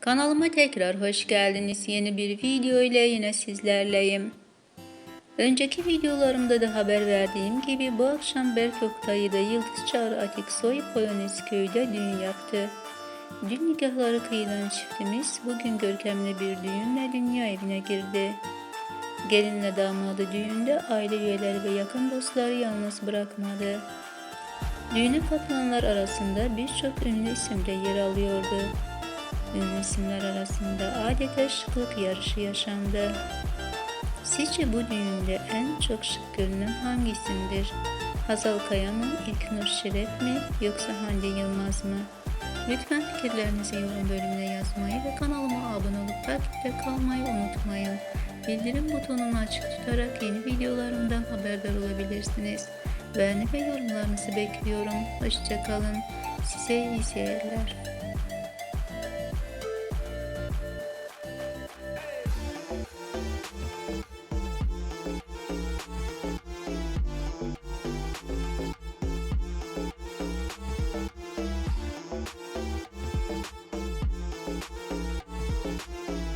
Kanalıma tekrar hoş geldiniz. Yeni bir video ile yine sizlerleyim. Önceki videolarımda da haber verdiğim gibi bu akşam Berk Oktay'ı da Yıldız Çağrı Atiksoy Polonezköy'de düğün yaptı. Dün nikahları kıyılan çiftimiz bugün görkemli bir düğünle dünya evine girdi. Gelinle damadı düğünde aile üyeleri ve yakın dostları yalnız bırakmadı. Düğüne katılanlar arasında birçok ünlü isim de yer alıyordu. Ünlü isimler arasında adeta şıklık yarışı yaşandı. Sizce bu düğünde en çok şık görünen hangi isimdir? Hazal Kaya mı, İlknur Şeref mi yoksa Hande Yılmaz mı? Lütfen fikirlerinizi yorum bölümüne yazmayı ve kanalıma abone olup takipte kalmayı unutmayın. Bildirim butonunu açık tutarak yeni videolarımdan haberdar olabilirsiniz. Beğeni ve yorumlarınızı bekliyorum. Hoşçakalın. Size iyi seyirler. Música